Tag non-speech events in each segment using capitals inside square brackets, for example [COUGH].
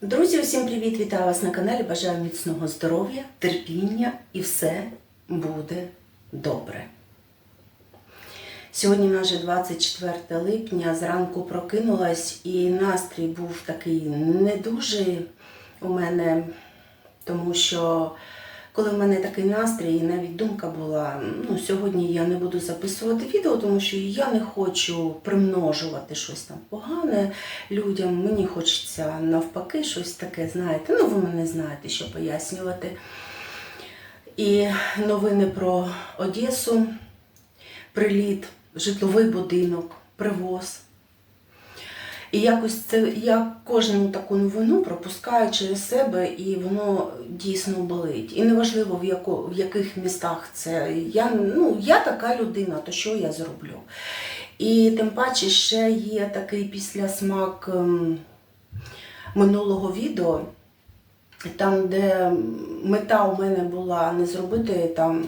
Друзі, усім привіт! Вітаю вас на каналі. Бажаю міцного здоров'я, терпіння і все буде добре. Сьогодні майже 24 липня, зранку прокинулась і настрій був такий не дуже у мене, тому що коли в мене такий настрій, і навіть думка була, ну сьогодні я не буду записувати відео, тому що я не хочу примножувати щось там погане людям. Мені хочеться навпаки щось таке, знаєте. Ну, ви мене знаєте, що пояснювати. І новини про Одесу, приліт, житловий будинок, привоз. І якось це я кожну таку новину пропускаю через себе, і воно дійсно болить. І неважливо в яко, в яких містах це. Я, ну, я така людина, то що я зроблю? І тим паче ще є такий післясмак ем, минулого відео, там, де мета у мене була не зробити там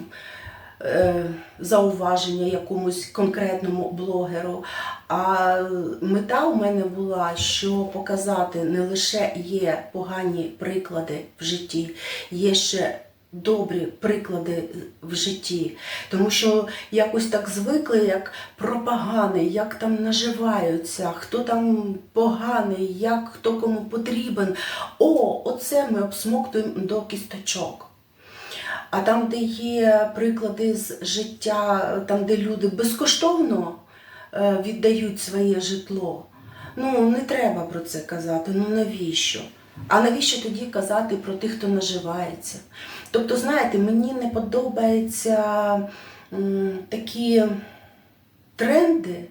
е, зауваження якомусь конкретному блогеру. А мета у мене була, що показати не лише є погані приклади в житті, є ще добрі приклади в житті. Тому що якось так звикли, як про погане, як там наживаються, хто там поганий, як хто кому потрібен. О, оце ми обсмоктуємо до кісточок. А там, де є приклади з життя, там, де люди безкоштовно віддають своє житло, ну не треба про це казати. Ну навіщо? А навіщо тоді казати про тих, хто наживається? Тобто, знаєте, мені не подобаються такі тренди,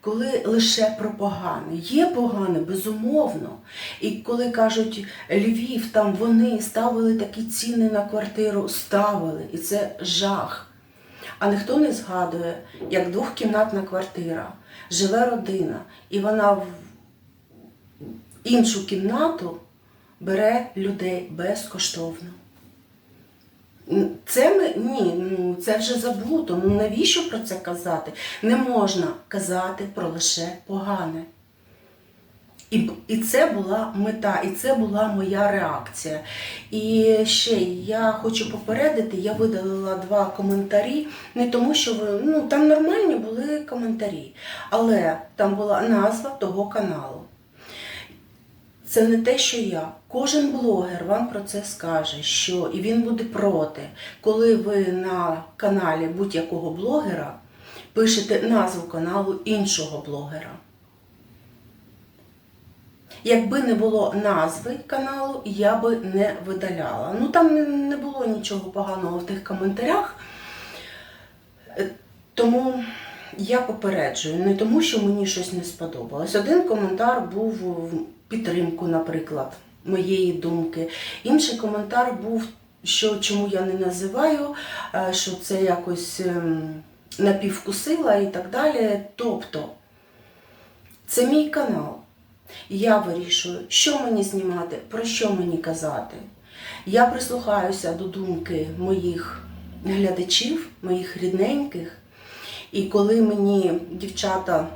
коли лише про погане. Є погане, безумовно. І коли кажуть Львів, там вони ставили такі ціни на квартиру, ставили, і це жах. А ніхто не згадує, як двохкімнатна квартира, живе родина, і вона в іншу кімнату бере людей безкоштовно. Це ми ні, ну це вже забуто. Ну навіщо про це казати? Не можна казати про лише погане. І, і це була мета, і це була моя реакція. І ще я хочу попередити, я видалила два коментарі, не тому, що ви, ну там нормальні були коментарі, але там була назва того каналу. Це не те, що я. Кожен блогер вам про це скаже, що і він буде проти, коли ви на каналі будь-якого блогера пишете назву каналу іншого блогера. Якби не було назви каналу, я би не видаляла. Ну там не- було нічого поганого в тих коментарях. Е, Тому я попереджую, не тому, що мені щось не сподобалось. Один коментар був в підтримку, наприклад, моєї думки. Інший коментар був, що чому я не називаю, е, що це якось ем, напівкусила і так далі. Тобто, це мій канал. Я вирішую, що мені знімати, про що мені казати. Я прислухаюся до думки моїх глядачів, моїх рідненьких. І коли мені дівчата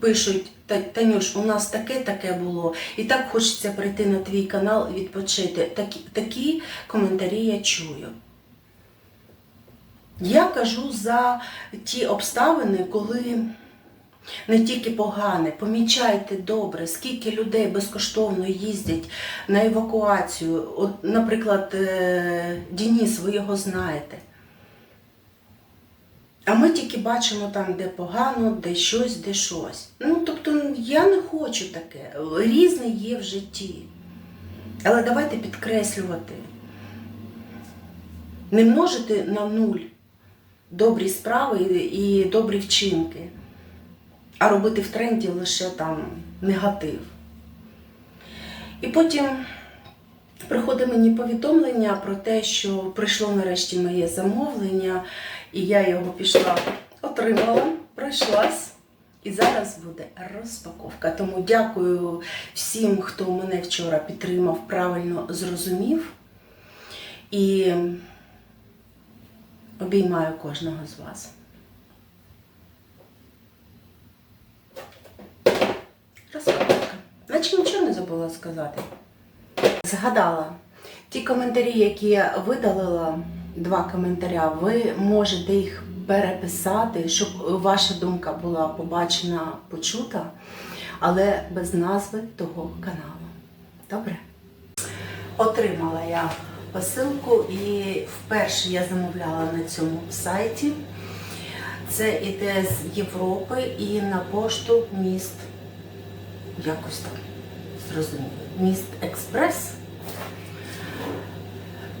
пишуть, Танюш, у нас таке-таке було, і так хочеться прийти на твій канал і відпочити. Такі, такі коментарі я чую. Я кажу за ті обставини, коли не тільки погане, помічайте добре, скільки людей безкоштовно їздять на евакуацію. От, наприклад, е, Дініс, ви його знаєте. А ми тільки бачимо там, де погано, де щось, де щось. Ну, тобто, я не хочу таке. Різне є в житті. Але давайте підкреслювати. Не множити на нуль добрі справи і і добрі вчинки, а робити в тренді лише там негатив. І потім приходить мені повідомлення про те, що прийшло нарешті моє замовлення, і я його пішла, отримала, пройшлась. І зараз буде розпаковка. Тому дякую всім, хто мене вчора підтримав, правильно зрозумів. І обіймаю кожного з вас. Розпаковка. До речі, нічого не забула сказати. Згадала. Ті коментарі, які я видалила, два коментаря, ви можете їх переписати, щоб ваша думка була побачена, почута, але без назви того каналу. Добре? Отримала я посилку і вперше я замовляла на цьому сайті. Це іде з Європи і на пошту міст. Якось там зрозуміло. Міст Експрес.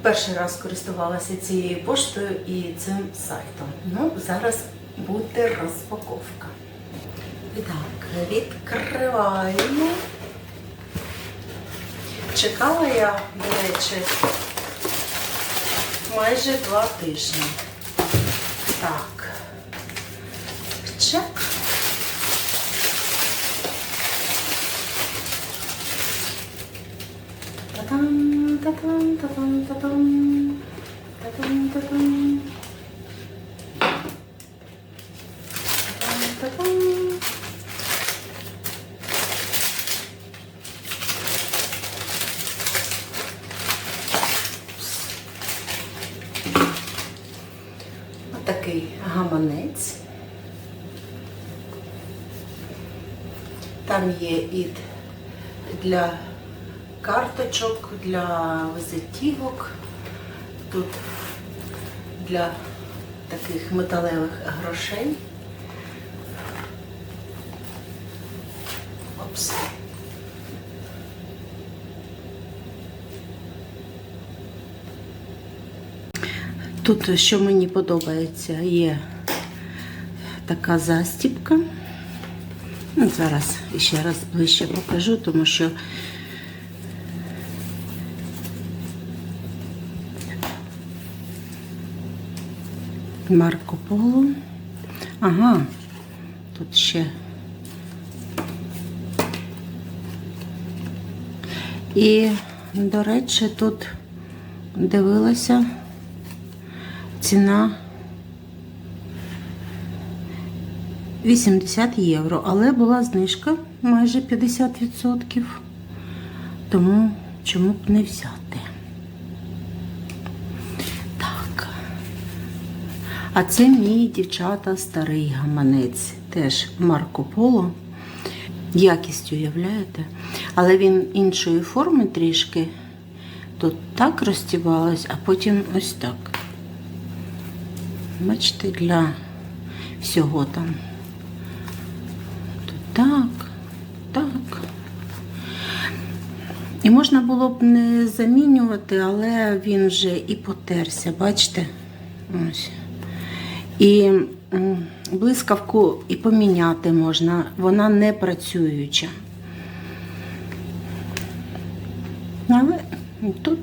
Перший раз користувалася цією поштою і цим сайтом. Ну, зараз буде розпаковка. І так, відкриваємо. Чекала я, до речі, майже два тижні. Так. Чек. Та-дам, та-дам, та-дам, та-дам. Та-дам, та-дам. Та-дам, та-дам. Отакий гаманець. Там є і для карточок, для визитівок. Тут для таких металевих грошей. Опс. Тут, що мені подобається, є така застіпка. Ну, Зараз ще раз ближче покажу, тому що Марко Поло. Ага, тут ще. І, до речі, тут дивилася ціна 80 євро, але була знижка майже 50%. Тому чому б не взяти? Так. А це мій дівчата старий гаманець. Теж Марко Поло. Якість уявляєте? Але він іншої форми трішки. Тут так розтівалось, а потім ось так. Бачите, для всього там. Тут так, так. І можна було б не замінювати, але він вже і потерся, бачите? Ось. І блискавку і поміняти можна, вона не працююча. Але тут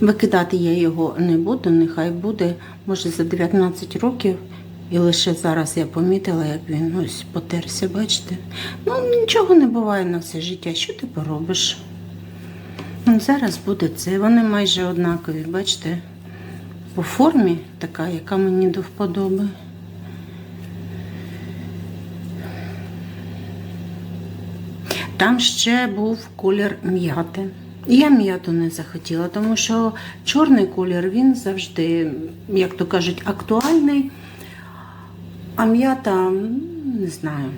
Викидати я його не буду, нехай буде, може, за 19 років. І лише зараз я помітила, як він ось потерся, бачите? Ну, нічого не буває на все життя. Що ти поробиш? Зараз буде це. Вони майже однакові, бачите? По формі така, яка мені до вподоби. Там ще був колір м'яти. Я м'яту не захотіла, тому що чорний колір він завжди, як то кажуть, актуальний. А м'ята, не знаю.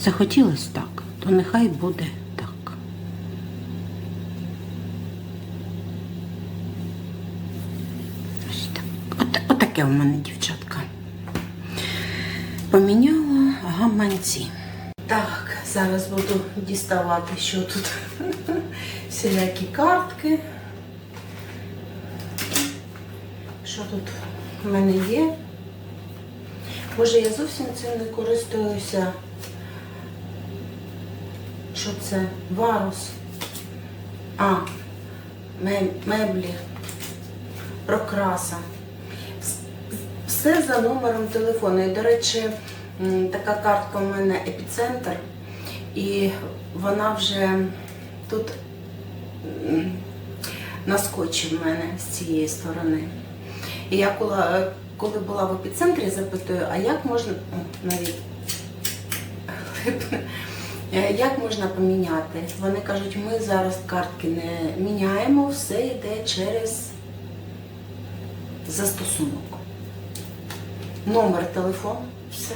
Захотілося так, то нехай буде так. Ось так. От, отаке в мене дівчатка. Поміняла гаманці. Так, зараз буду діставати, що тут всілякі картки. Що тут в мене є? Може, я зовсім цим не користуюся. Що це? Варус. А, меблі, прокраса. Вс- Все за номером телефону. І, до речі, така картка у мене епіцентр, і вона вже тут м, на скотчі в мене з цієї сторони. І я коли, коли була в епіцентрі, запитую, а як можна О, навіть [LAUGHS] Е, як можна поміняти? Вони кажуть, ми зараз картки не міняємо, все йде через застосунок. Номер телефону, все.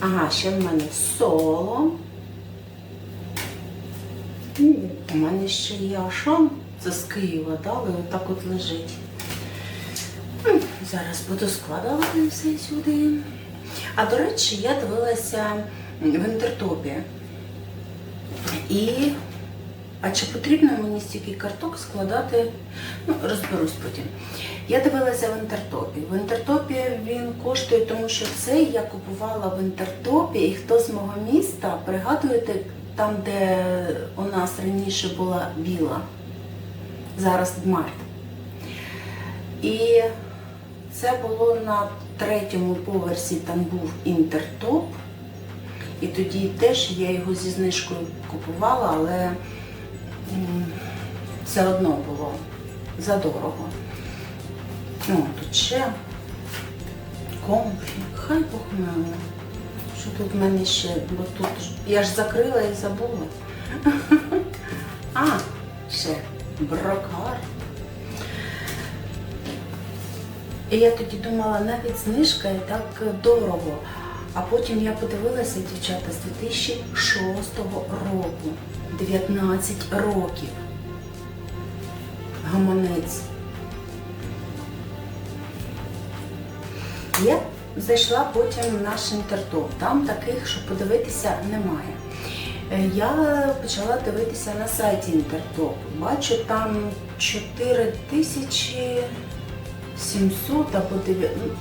Ага, ще в мене соло. У мене ще є Ашан, це з Києва, дали, отак от лежить. Зараз буду складати все сюди. А до речі, я дивилася в інтертопі. І. А чи потрібно мені стільки карток складати? Ну, розберусь потім. Я дивилася в інтертопі. В інтертопі він коштує, тому що це я купувала в інтертопі, і хто з мого міста, пригадуєте, там, де у нас раніше була біла, зараз Март. І це було на третьому поверсі, там був інтертоп. І тоді теж я його зі знижкою купувала, але все одно було задорого. Ну, тут ще комфі, хай Бог. Що тут в мене ще? Бо тут я ж закрила і забула. [LAUGHS] А, ще брокар. І я тоді думала, навіть знижка і так дорого. А потім я подивилася, дівчата, з 2006 року, 19 років. Гаманець. Я зайшла потім в наш інтертоп. Там таких, щоб подивитися, немає. Е, Я почала дивитися на сайті інтертоп. Бачу там 4 тисячі 700 або 9, ну,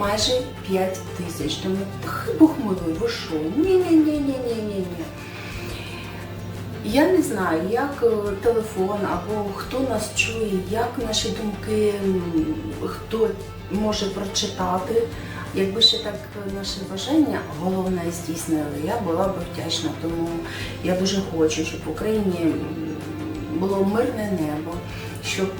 майже 5 тисяч. Тому хай Бог милий, ви що? Ні-ні-ні-ні-ні-ні. Я не знаю, як е, телефон або хто нас чує, як наші думки, хто може прочитати. Якби ще так наше бажання головне здійснили, я була б вдячна. Тому я дуже хочу, щоб в Україні було мирне небо, щоб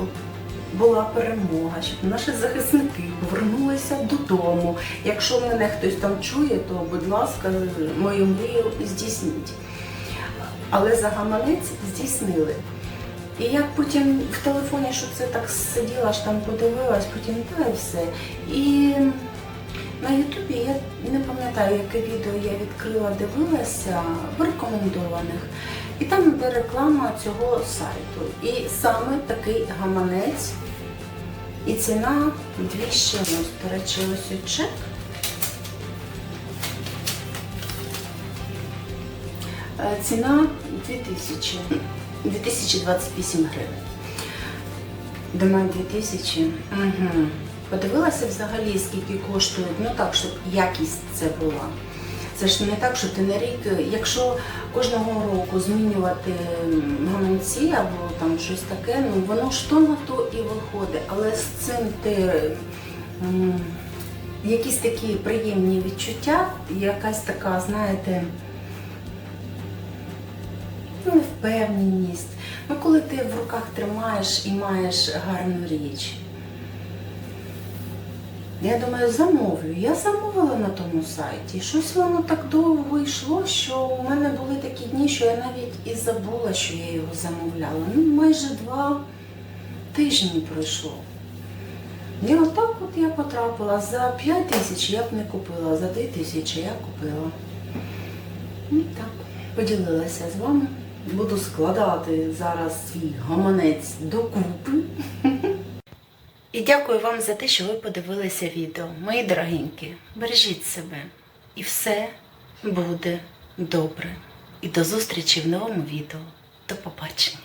була перемога, щоб наші захисники повернулися додому. Якщо мене хтось там чує, то будь ласка, мою мрію здійсніть. Але за гаманець здійснили. І я потім в телефоні, що це так сиділа, ж там подивилась, потім та і все. І на Ютубі я не пам'ятаю, яке відео я відкрила, дивилася в рекомендованих. І там йде реклама цього сайту. І саме такий гаманець. І ціна 200 ну, До речі, ось чек. Ціна 2000, 2028 гривень. Думаю, 2000. Угу. Подивилася взагалі, скільки коштують, ну так, щоб якість це була. Це ж не так, що ти на рік, якщо кожного року змінювати гаманці або там щось таке, ну воно ж то на то і виходить. Але з цим ти якісь такі приємні відчуття, якась така, знаєте, невпевненість. Ну, коли ти в руках тримаєш і маєш гарну річ. Я думаю, замовлю. Я замовила на тому сайті. Щось воно так довго йшло, що у мене були такі дні, що я навіть і забула, що я його замовляла. Ну, майже два тижні пройшло. І отак от я потрапила. За 5 тисяч я б не купила, за 2 тисячі я купила. Ну так, поділилася з вами. Буду складати зараз свій гаманець докупи. І дякую вам за те, що ви подивилися відео. Мої дорогенькі, бережіть себе. І все буде добре. І до зустрічі в новому відео. До побачення.